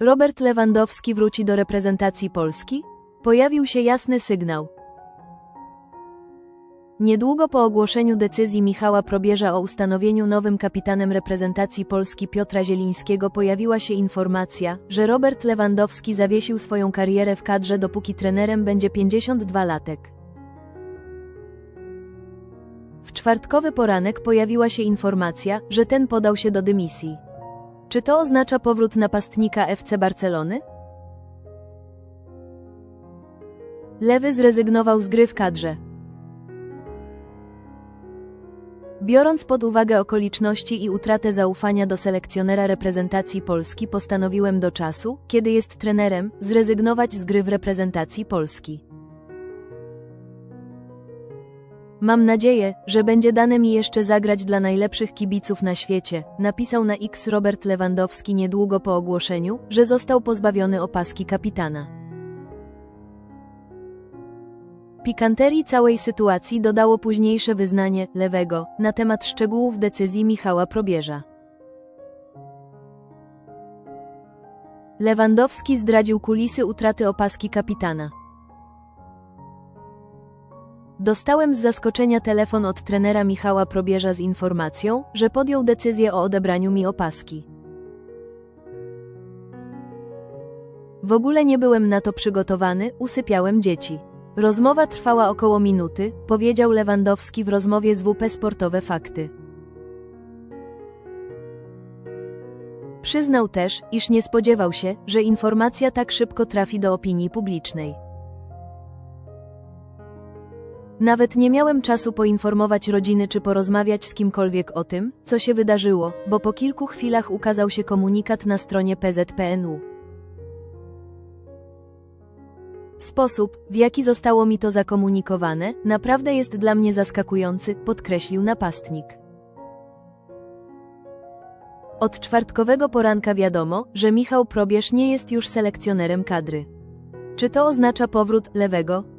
Robert Lewandowski wróci do reprezentacji Polski? Pojawił się jasny sygnał. Niedługo po ogłoszeniu decyzji Michała Probierza o ustanowieniu nowym kapitanem reprezentacji Polski Piotra Zielińskiego pojawiła się informacja, że Robert Lewandowski zawiesił swoją karierę w kadrze dopóki trenerem będzie 52 latek. W czwartkowy poranek pojawiła się informacja, że ten podał się do dymisji. Czy to oznacza powrót napastnika FC Barcelony? Lewy zrezygnował z gry w kadrze. Biorąc pod uwagę okoliczności i utratę zaufania do selekcjonera reprezentacji Polski, postanowiłem do czasu, kiedy jest trenerem, zrezygnować z gry w reprezentacji Polski. Mam nadzieję, że będzie dane mi jeszcze zagrać dla najlepszych kibiców na świecie, napisał na X Robert Lewandowski niedługo po ogłoszeniu, że został pozbawiony opaski kapitana. Pikanterii całej sytuacji dodało późniejsze wyznanie Lewego na temat szczegółów decyzji Michała Probierza. Lewandowski zdradził kulisy utraty opaski kapitana. Dostałem z zaskoczenia telefon od trenera Michała Probierza z informacją, że podjął decyzję o odebraniu mi opaski. W ogóle nie byłem na to przygotowany, usypiałem dzieci. Rozmowa trwała około minuty, powiedział Lewandowski w rozmowie z WP Sportowe Fakty. Przyznał też, iż nie spodziewał się, że informacja tak szybko trafi do opinii publicznej. Nawet nie miałem czasu poinformować rodziny czy porozmawiać z kimkolwiek o tym, co się wydarzyło, bo po kilku chwilach ukazał się komunikat na stronie PZPNU. Sposób, w jaki zostało mi to zakomunikowane, naprawdę jest dla mnie zaskakujący, podkreślił napastnik. Od czwartkowego poranka wiadomo, że Michał Probierz nie jest już selekcjonerem kadry. Czy to oznacza powrót lewego?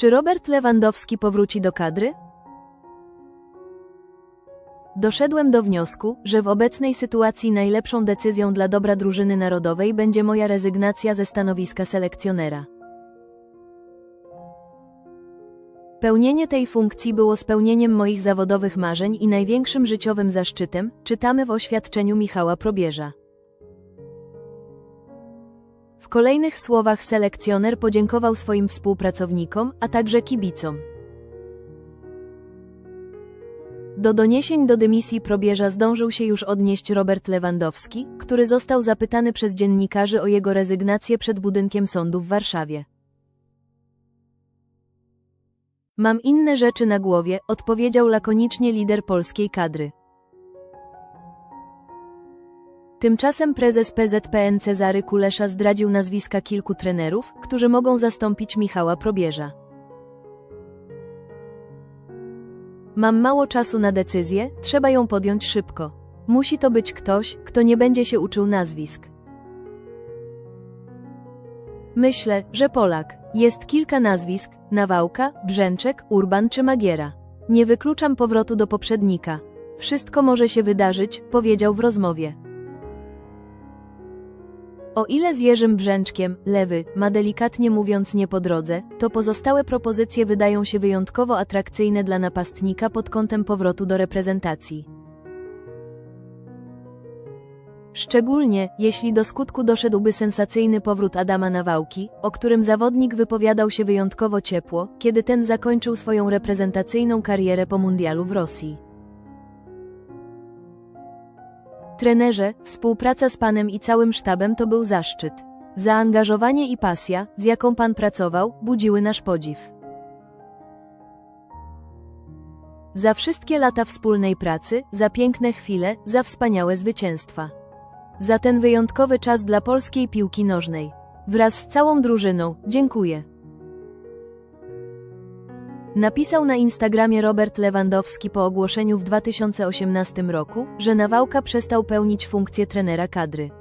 Czy Robert Lewandowski powróci do kadry? Doszedłem do wniosku, że w obecnej sytuacji najlepszą decyzją dla dobra drużyny narodowej będzie moja rezygnacja ze stanowiska selekcjonera. Pełnienie tej funkcji było spełnieniem moich zawodowych marzeń i największym życiowym zaszczytem, czytamy w oświadczeniu Michała Probierza. Kolejnych słowach selekcjoner podziękował swoim współpracownikom, a także kibicom. Do doniesień do dymisji probierza zdążył się już odnieść Robert Lewandowski, który został zapytany przez dziennikarzy o jego rezygnację przed budynkiem sądu w Warszawie. Mam inne rzeczy na głowie, odpowiedział lakonicznie lider polskiej kadry. Tymczasem prezes PZPN Cezary Kulesza zdradził nazwiska kilku trenerów, którzy mogą zastąpić Michała Probierza. Mam mało czasu na decyzję, trzeba ją podjąć szybko. Musi to być ktoś, kto nie będzie się uczył nazwisk. Myślę, że Polak. Jest kilka nazwisk: Nawałka, Brzęczek, Urban czy Magiera. Nie wykluczam powrotu do poprzednika. Wszystko może się wydarzyć, powiedział w rozmowie. O ile z Jerzym Brzęczkiem, lewy, ma delikatnie mówiąc nie po drodze, to pozostałe propozycje wydają się wyjątkowo atrakcyjne dla napastnika pod kątem powrotu do reprezentacji. Szczególnie, jeśli do skutku doszedłby sensacyjny powrót Adama Nawałki, o którym zawodnik wypowiadał się wyjątkowo ciepło, kiedy ten zakończył swoją reprezentacyjną karierę po mundialu w Rosji. Trenerze, współpraca z panem i całym sztabem to był zaszczyt. Zaangażowanie i pasja, z jaką pan pracował, budziły nasz podziw. Za wszystkie lata wspólnej pracy, za piękne chwile, za wspaniałe zwycięstwa. Za ten wyjątkowy czas dla polskiej piłki nożnej. Wraz z całą drużyną, dziękuję. Napisał na Instagramie Robert Lewandowski po ogłoszeniu w 2018 roku, że Nawałka przestał pełnić funkcję trenera kadry.